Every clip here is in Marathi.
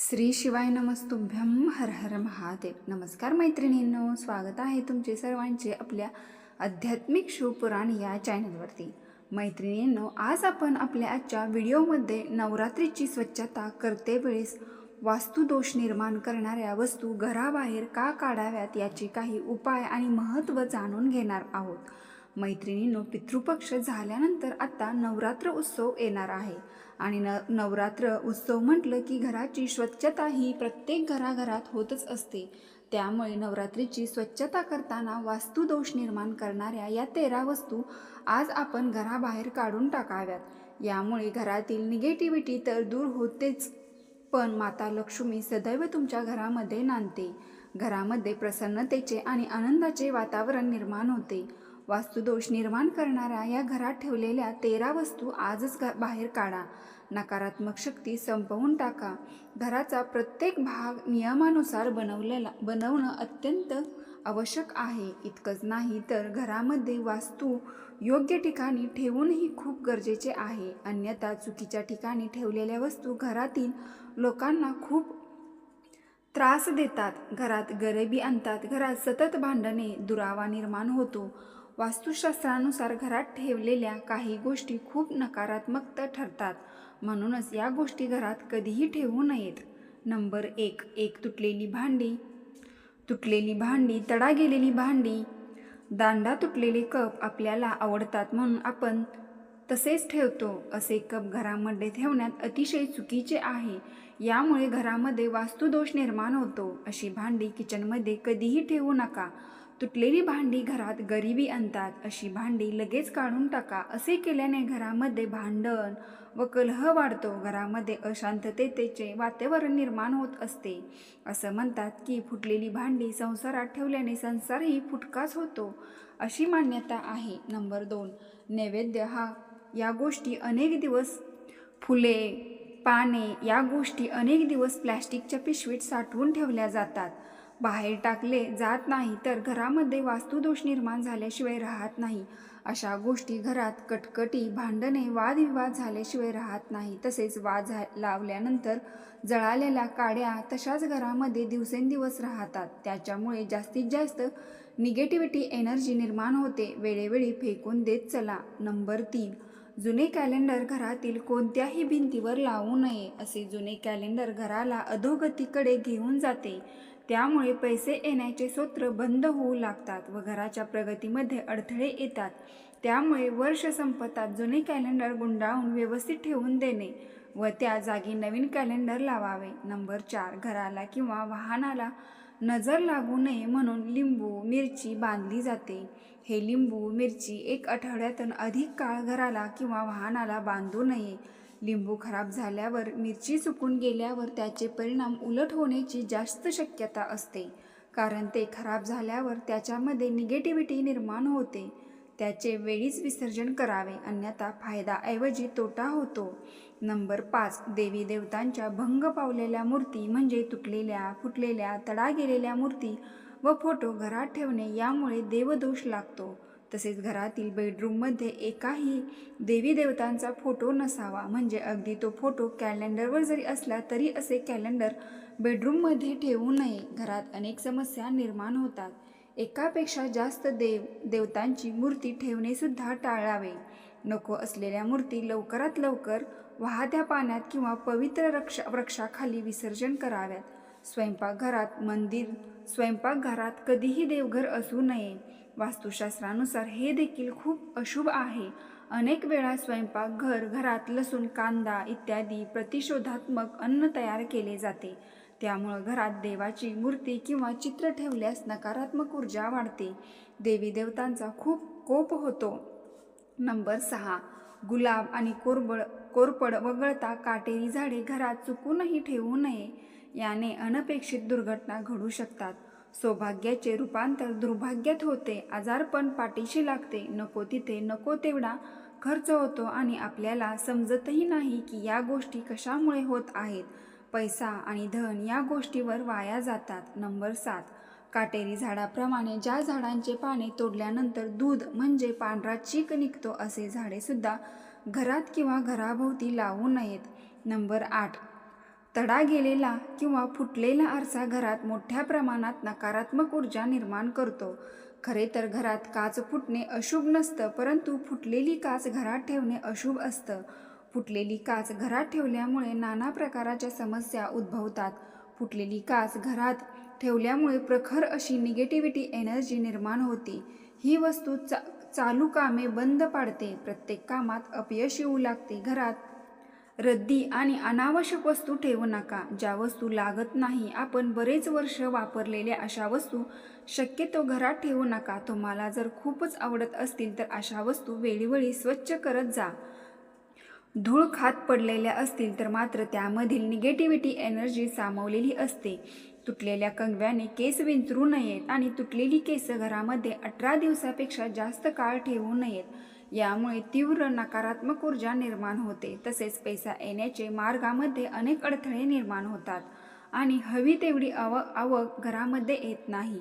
श्री शिवाय नमस्तुभ्यम हर हर महादेव. नमस्कार मैत्रिणींनो स्वागत आहे तुमचे सर्वांचे आपल्या आध्यात्मिक शिवपुराण या चॅनलवरती. मैत्रिणींनो आज आपण आपल्या आजच्या व्हिडिओमध्ये नवरात्रीची स्वच्छता करते वेळेस वास्तुदोष निर्माण करणाऱ्या वस्तू घराबाहेर का काढाव्यात याचे काही उपाय आणि महत्त्व जाणून घेणार आहोत. मैत्रिणींनो पितृपक्ष झाल्यानंतर आता नवरात्र उत्सव येणार आहे. आणि न नवरात्र उत्सव म्हटलं की घराची स्वच्छता ही प्रत्येक घराघरात होतच असते. त्यामुळे नवरात्रीची स्वच्छता करताना वास्तुदोष निर्माण करणाऱ्या या तेरा वस्तू आज आपण घराबाहेर काढून टाकाव्यात. यामुळे घरातील निगेटिव्हिटी तर दूर होतेच पण माता लक्ष्मी सदैव तुमच्या घरामध्ये नांदते. घरामध्ये प्रसन्नतेचे आणि आनंदाचे वातावरण निर्माण होते. वास्तुदोष निर्माण करणाऱ्या या घरात ठेवलेल्या तेरा वस्तू आजच घ बाहेर काढा. नकारात्मक शक्ती संपवून टाका. घराचा प्रत्येक भाग नियमानुसार बनवलेला बनवणं अत्यंत आवश्यक आहे. इतकंच नाही तर घरामध्ये वास्तू योग्य ठिकाणी ठेवूनही खूप गरजेचे आहे. अन्यथा चुकीच्या ठिकाणी ठेवलेल्या वस्तू घरातील लोकांना खूप त्रास देतात. घरात गरिबी आणतात. घरात सतत भांडणे दुरावा निर्माण होतो. वास्तुशास्त्रानुसार घरात ठेवलेल्या काही गोष्टी खूप नकारात्मक ठरतात. म्हणूनच या गोष्टी घरात कधीही ठेवू नयेत. नंबर एक एक तुटलेली भांडी. तुटलेली भांडी तडा गेलेली भांडी. दांडा तुटलेले कप आपल्याला आवडतात म्हणून आपण तसेच ठेवतो. असे कप घरामध्ये ठेवण्यात अतिशय चुकीचे आहे. यामुळे घरामध्ये वास्तुदोष निर्माण होतो. अशी भांडी किचनमध्ये कधीही ठेवू नका. तुटलेली भांडी घरात गरिबी आणतात अशी भांडी लगेच काढून टाका. असे केल्याने घरामध्ये भांडण व कलह वाढतो. घरामध्ये अशांततेचे वातावरण निर्माण होत असते. असं म्हणतात की फुटलेली भांडी संसारात ठेवल्याने संसारही फुटकाच होतो अशी मान्यता आहे. नंबर दोन नैवेद्य हा या गोष्टी अनेक दिवस फुले पाने या गोष्टी अनेक दिवस प्लॅस्टिकच्या पिशवीत साठवून ठेवल्या जातात. बाहेर टाकले जात नाही तर घरामध्ये वास्तुदोष निर्माण झाल्याशिवाय राहत नाही. अशा गोष्टी घरात कटकटी भांडणे वादविवाद झाल्याशिवाय राहत नाही. तसेच वाद झा लावल्यानंतर जळालेल्या काड्या तशाच घरामध्ये दिवसेंदिवस राहतात. त्याच्यामुळे जास्तीत जास्त निगेटिव्हिटी एनर्जी निर्माण होते. वेळेवेळी फेकून देत चला. नंबर तीन. जुने कॅलेंडर घरातील कोणत्याही भिंतीवर लावू नये असे जुने कॅलेंडर घराला अधोगतीकडे घेऊन जाते. त्यामुळे पैसे येण्याचे सूत्र बंद होऊ लागतात व घराच्या प्रगतीमध्ये अडथळे येतात. त्यामुळे वर्ष संपतात जुने कॅलेंडर गुंडाळून व्यवस्थित ठेवून देणे व त्या जागी नवीन कॅलेंडर लावावे. नंबर चार घराला किंवा वाहनाला नजर लागू नये म्हणून लिंबू मिरची बांधली जाते. हे लिंबू मिरची एक आठवड्यातून अधिक काळ घराला किंवा वाहनाला बांधू नये. लिंबू खराब झाल्यावर मिरची सुकून गेल्यावर त्याचे परिणाम उलट होण्याची जास्त शक्यता असते. कारण ते खराब झाल्यावर त्याच्यामध्ये निगेटिव्हिटी निर्माण होते. त्याचे वेळीच विसर्जन करावे अन्यथा फायदाऐवजी तोटा होतो. नंबर पाच देवी देवतांच्या भंग पावलेल्या मूर्ती म्हणजे तुटलेल्या फुटलेल्या तडा गेलेल्या मूर्ती व फोटो घरात ठेवणे यामुळे देवदोष लागतो. तसेच घरातील बेडरूममध्ये एकाही देवी देवतांचा फोटो नसावा. म्हणजे अगदी तो फोटो कॅलेंडरवर जरी असला तरी असे कॅलेंडर बेडरूममध्ये ठेवू नये. घरात अनेक समस्या निर्माण होतात. एकापेक्षा जास्त देव देवतांची मूर्ती ठेवणेसुद्धा टाळावे. नको असलेल्या मूर्ती लवकरात लवकर वाहत्या पाण्यात किंवा पवित्र रक्षा वृक्षाखाली विसर्जन कराव्यात. स्वयंपाकघरात मंदिर स्वयंपाकघरात कधीही देवघर असू नये. वास्तुशास्त्रानुसार हे देखील खूप अशुभ आहे. अनेक वेळा स्वयंपाकघर घरात लसूण कांदा इत्यादी प्रतिशोधात्मक अन्न तयार केले जाते. त्यामुळं घरात देवाची मूर्ती किंवा चित्र ठेवल्यास नकारात्मक ऊर्जा वाढते. देवी देवतांचा खूप कोप होतो. नंबर सहा. गुलाब आणि कोरबड कोरपड वगळता काटेरी झाडे घरात चुकूनही ठेवू नये. याने अनपेक्षित दुर्घटना घडू शकतात. सौभाग्याचे रूपांतर दुर्भाग्यात होते आजारपण पाठीशी लागते नको तिथे नको तेवढा खर्च होतो आणि आपल्याला समजतही नाही की या गोष्टी कशामुळे होत आहेत. पैसा आणि धन या गोष्टीवर वाया जातात. नंबर सात. काटेरी झाडाप्रमाणे ज्या झाडांचे पाने तोडल्यानंतर दूध म्हणजे पांढरा चीक निघतो असे झाडेसुद्धा घरात किंवा घराभोवती लावू नयेत. नंबर आठ. तडा गेलेला किंवा फुटलेला आरसा घरात मोठ्या प्रमाणात नकारात्मक ऊर्जा निर्माण करतो. खरे तर घरात काच फुटणे अशुभ नसतं परंतु फुटलेली काच घरात ठेवणे अशुभ असतं. फुटलेली काच घरात ठेवल्यामुळे नाना प्रकाराच्या समस्या उद्भवतात. फुटलेली काच घरात ठेवल्यामुळे प्रखर अशी निगेटिव्हिटी एनर्जी निर्माण होते. ही वस्तू चा चालू कामे बंद पाडते. प्रत्येक कामात अपयश येऊ लागते. घरात रद्दी आणि अनावश्यक वस्तू ठेवू नका. ज्या वस्तू लागत नाही आपण बरेच वर्ष वापरलेल्या अशा वस्तू शक्यतो घरात ठेवू नका. तुम्हाला जर खूपच आवडत असतील तर अशा वस्तू वेळीवेळी स्वच्छ करत जा. धूळ खात पडलेल्या असतील तर मात्र त्यामधील निगेटिव्हिटी एनर्जी सामावलेली असते. तुटलेल्या कंगव्याने केस विंचरू नयेत आणि तुटलेली केस घरामध्ये अठरा दिवसापेक्षा जास्त काळ ठेवू नयेत. यामुळे तीव्र नकारात्मक ऊर्जा निर्माण होते. तसेच पैसा येण्याचे मार्गामध्ये अनेक अडथळे निर्माण होतात आणि हवी तेवढी आव आवक घरामध्ये येत नाही.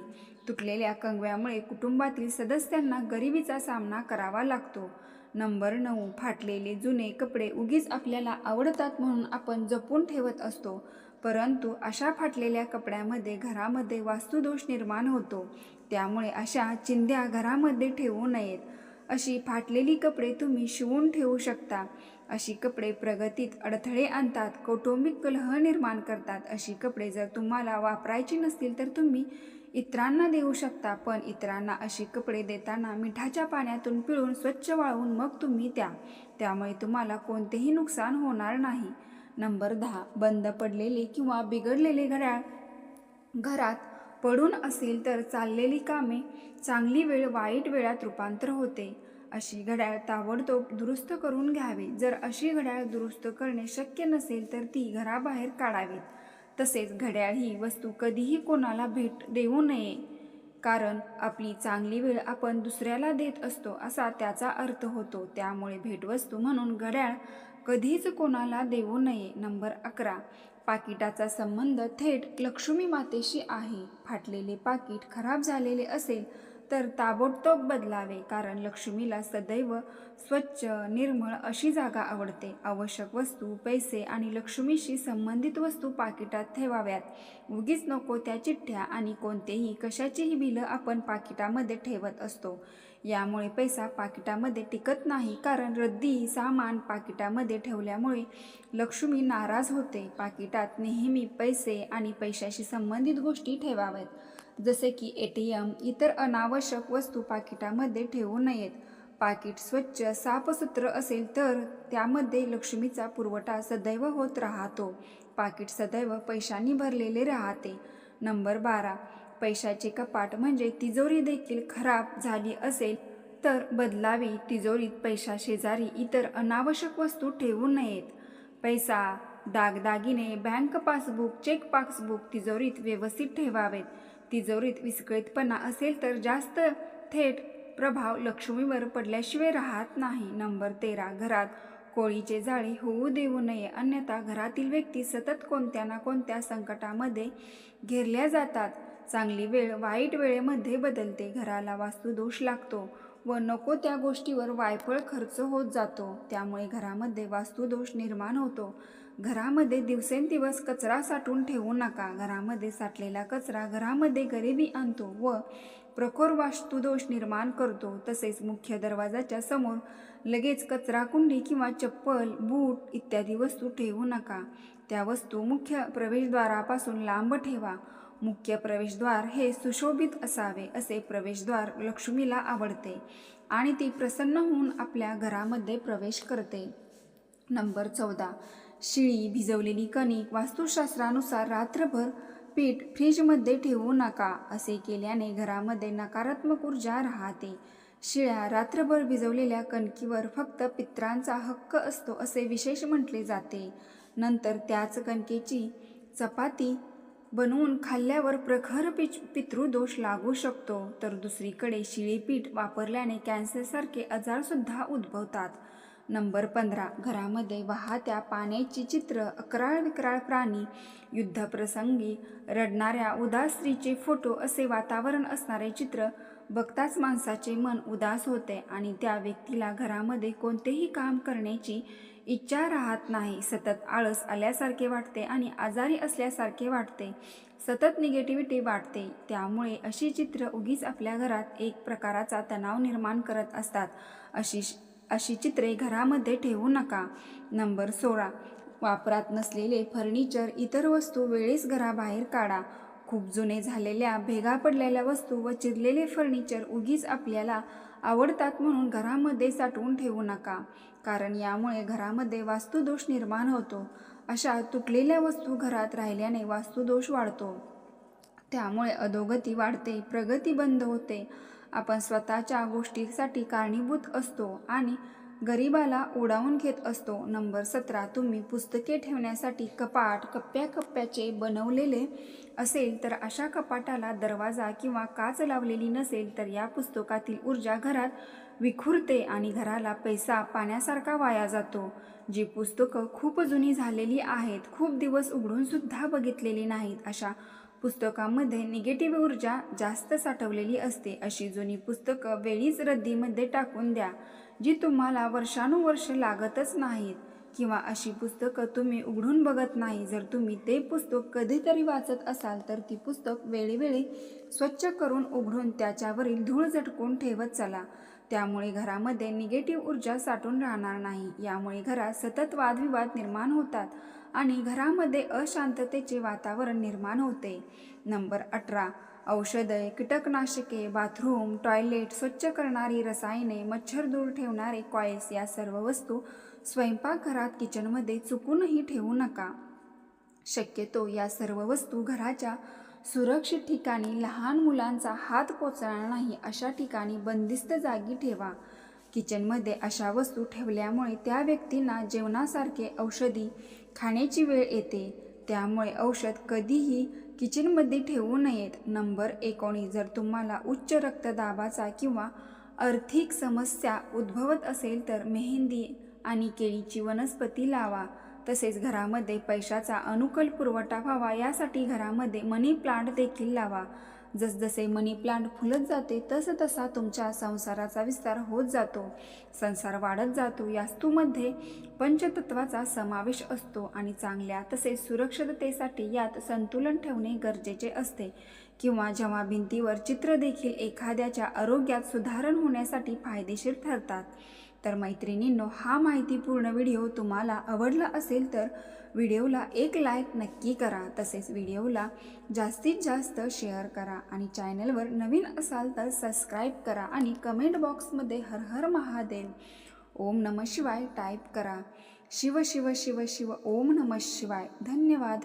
तुटलेल्या कंगव्यामुळे कुटुंबातील सदस्यांना गरिबीचा सामना करावा लागतो. नंबर नऊ फाटलेले जुने कपडे उगीच आपल्याला आवडतात म्हणून आपण जपून ठेवत असतो. परंतु अशा फाटलेल्या कपड्यामध्ये घरामध्ये वास्तुदोष निर्माण होतो. त्यामुळे अशा चिंध्या घरामध्ये ठेवू नयेत. अशी फाटलेली कपडे तुम्ही शिवून ठेवू शकता. अशी कपडे प्रगतीत अडथळे आणतात कौटुंबिक कलह निर्माण करतात. अशी कपडे जर तुम्हाला वापरायची नसतील तर तुम्ही इतरांना देऊ शकता पण इतरांना अशी कपडे देताना मिठाच्या पाण्यातून पिळून स्वच्छ वाळवून मग तुम्ही द्या त्यामुळे तुम्हाला कोणतेही नुकसान होणार नाही. नंबर दहा. बंद पडलेले किंवा बिघडलेले घड्याळ. घरात पडून असेल तर चाललेली कामे चांगली वेळ वाईट वेळात रूपांतर होते. अशी घड्याळ ताबडतोब दुरुस्त करून घ्यावी. जर अशी घड्याळ दुरुस्त करणे शक्य नसेल तर ती घराबाहेर काढावीत. तसेच घड्याळ ही वस्तू कधीही कोणाला भेट देऊ नये. कारण आपली चांगली वेळ आपण दुसऱ्याला देत असतो असा त्याचा अर्थ होतो. त्यामुळे भेटवस्तू म्हणून घड्याळ कधीच कोणाला देऊ नये. नंबर अकरा. पाकिटाचा संबंध थेट लक्ष्मी मातेशी आहे. फाटलेले पाकिट खराब झालेले असेल तर ताबडतोब बदलावे कारण लक्ष्मीला सदैव स्वच्छ निर्मळ अशी जागा आवडते. आवश्यक वस्तू पैसे आणि लक्ष्मीशी संबंधित वस्तू पाकिटात ठेवाव्यात. उगीच नको त्या चिठ्ठ्या आणि कोणतेही कशाचीही बिलं आपण पाकिटामध्ये ठेवत असतो. यामुळे पैसा पाकिटामध्ये टिकत नाही. कारण रद्दी सामान पाकिटामध्ये ठेवल्यामुळे लक्ष्मी नाराज होते. पाकिटात नेहमी पैसे आणि पैशाशी संबंधित गोष्टी ठेवाव्यात. जसे की ए टी एम इतर अनावश्यक वस्तू पाकिटामध्ये ठेवू नयेत. पाकिट स्वच्छ साफसूत्र असेल तर त्यामध्ये लक्ष्मीचा पुरवठा सदैव होत राहतो. पाकिट सदैव पैशांनी भरलेले राहते. नंबर बारा. पैशाचे कपाट म्हणजे तिजोरी देखील खराब झाली असेल तर बदलावी तिजोरीत पैशा शेजारी इतर अनावश्यक वस्तू ठेवू नयेत. पैसा दागदागिने बँक पासबुक चेक पासबुक तिजोरीत व्यवस्थित ठेवावेत. तिजोरीत विस्कळीतपणा असेल तर जास्त थेट प्रभाव लक्ष्मीवर पडल्याशिवाय राहत नाही. नंबर तेरा घरात कोळीचे जाळे होऊ देऊ नये. अन्यथा घरातील व्यक्ती सतत कोणत्या ना कोणत्या संकटामध्ये घेरल्या जातात. चांगली वेळ वाईट वेळेमध्ये बदलते. घराला वास्तुदोष लागतो व नको त्या गोष्टीवर वायफळ खर्च होत जातो. त्यामुळे घरामध्ये वास्तुदोष निर्माण होतो. घरामध्ये दिवसेंदिवस कचरा साठवून ठेवू नका. घरामध्ये साठलेला कचरा घरामध्ये गरिबी आणतो व प्रखोर वास्तुदोष निर्माण करतो. तसेच मुख्य दरवाजाच्या समोर लगेच कचराकुंडी किंवा चप्पल बूट इत्यादी वस्तू ठेवू नका. त्या वस्तू मुख्य प्रवेशद्वारापासून लांब ठेवा. मुख्य प्रवेशद्वार हे सुशोभित असावे असे प्रवेशद्वार लक्ष्मीला आवडते आणि ती प्रसन्न होऊन आपल्या घरामध्ये प्रवेश करते. नंबर चौदा. शिळी भिजवलेली कणिक वास्तुशास्त्रानुसार रात्रभर पीठ फ्रीजमध्ये ठेवू नका असे केल्याने घरामध्ये नकारात्मक ऊर्जा राहते. शिळ्या रात्रभर भिजवलेल्या कणकीवर फक्त पित्रांचा हक्क असतो असे विशेष म्हटले जाते. नंतर त्याच कणकेची चपाती बनवून खाल्ल्यावर प्रखर पिच पितृदोष लागू शकतो. तर दुसरीकडे शिळेपीठ वापरल्याने कॅन्सरसारखे आजारसुद्धा उद्भवतात. नंबर पंधरा. घरामध्ये वाहत्या पाण्याची चित्र अकराळ विक्राळ प्राणी युद्धप्रसंगी रडणाऱ्या उदास स्त्रीचे फोटो असे वातावरण असणारे चित्र बघताच माणसाचे मन उदास होते आणि त्या व्यक्तीला घरामध्ये कोणतेही काम करण्याची इच्छा राहत नाही. सतत आळस आल्यासारखे वाटते आणि आजारी असल्यासारखे वाटते. सतत निगेटिव्हिटी वाटते. त्यामुळे अशी चित्र उगीच आपल्या घरात एक प्रकाराचा तणाव निर्माण करत असतात. अशी अशी चित्रे घरामध्ये ठेवू नका. नंबर सोळा. वापरात नसलेले फर्निचर इतर वस्तू वेळेस घराबाहेर काढा. खूप जुने झालेल्या भेगा पडलेल्या वस्तू व चिरलेले फर्निचर उगीच आपल्याला आवडतात म्हणून घरामध्ये साठवून ठेवू नका. कारण यामुळे घरामध्ये वास्तुदोष निर्माण होतो. अशा तुटलेल्या वस्तू घरात राहिल्याने वास्तुदोष वाढतो. त्यामुळे अधोगती वाढते प्रगती बंद होते. आपण स्वतःच्या गोष्टीसाठी कारणीभूत असतो आणि गरिबाला उडावून घेत असतो. नंबर सतरा तुम्ही पुस्तके ठेवण्यासाठी कपाट कप्प्या कप्प्याचे बनवलेले असेल तर अशा कपाटाला दरवाजा किंवा काच लावलेली नसेल तर या पुस्तकातील ऊर्जा घरात विखुरते आणि घराला पैसा पाण्यासारखा वाया जातो. जी पुस्तकं खूप जुनी झालेली आहेत खूप दिवस उघडूनसुद्धा बघितलेली नाहीत अशा पुस्तकामध्ये निगेटिव्ह ऊर्जा जास्त साठवलेली असते अशी जुनी पुस्तकं वेळीच रद्दीमध्ये टाकून द्या जी तुम्हाला वर्षानुवर्ष लागतच नाहीत. किंवा अशी पुस्तकं तुम्ही उघडून बघत नाही जर तुम्ही ते पुस्तक कधीतरी वाचत असाल तर ती पुस्तक वेळीवेळी स्वच्छ करून उघडून त्याच्यावरील धूळ झटकून ठेवत चला. त्यामुळे घरामध्ये निगेटिव्ह ऊर्जा साठून राहणार नाही. यामुळे घरात सतत वादविवाद निर्माण होतात. आणि घरामध्ये अशांततेचे वातावरण निर्माण होते. नंबर अठरा. औषधे कीटकनाशके बाथरूम टॉयलेट स्वच्छ करणारी रसायने मच्छर दूर ठेवणारे कॉइल्स या सर्व वस्तू स्वयंपाकघरात किचनमध्ये चुकूनही ठेवू नका. शक्यतो या सर्व वस्तू घराच्या सुरक्षित ठिकाणी लहान मुलांचा हात पोचणार नाही अशा ठिकाणी बंदिस्त जागी ठेवा. किचनमध्ये अशा वस्तू ठेवल्यामुळे त्या व्यक्तींना जेवणासारखे औषधी खाण्याची वेळ येते. त्यामुळे औषध कधीही किचनमध्ये ठेवू नयेत. नंबर एकोणीस. जर तुम्हाला उच्च रक्तदाबाचा किंवा आर्थिक समस्या उद्भवत असेल तर मेहंदी आणि केळीची वनस्पती लावा. तसेच घरामध्ये पैशाचा अनुकूल पुरवठा व्हावा. यासाठी घरामध्ये मनी प्लांट देखील लावा. जसजसे मनी प्लांट फुलत जाते तसं तसा तुमच्या संसाराचा विस्तार होत जातो. संसार वाढत जातो यास्तूमध्ये पंचतत्वाचा समावेश असतो आणि चांगल्या तसेच सुरक्षिततेसाठी यात संतुलन ठेवणे गरजेचे असते. किंवा जेव्हा भिंतीवर चित्र देखील एखाद्याच्या आरोग्यात सुधारण होण्यासाठी फायदेशीर ठरतात. तर मैत्रिणींनो हा माहितीपूर्ण व्हिडिओ तुम्हाला आवडला असेल तर व्हिडिओला एक लाईक नक्की करा. तसेच व्हिडिओला जास्तीत जास्त शेअर करा आणि चॅनलवर नवीन असाल तर सबस्क्राईब करा आणि कमेंट बॉक्समध्ये हर हर महादेव ओम नम शिवाय टाईप करा. शिव शिव शिव शिव ओम नम शिवाय. धन्यवाद.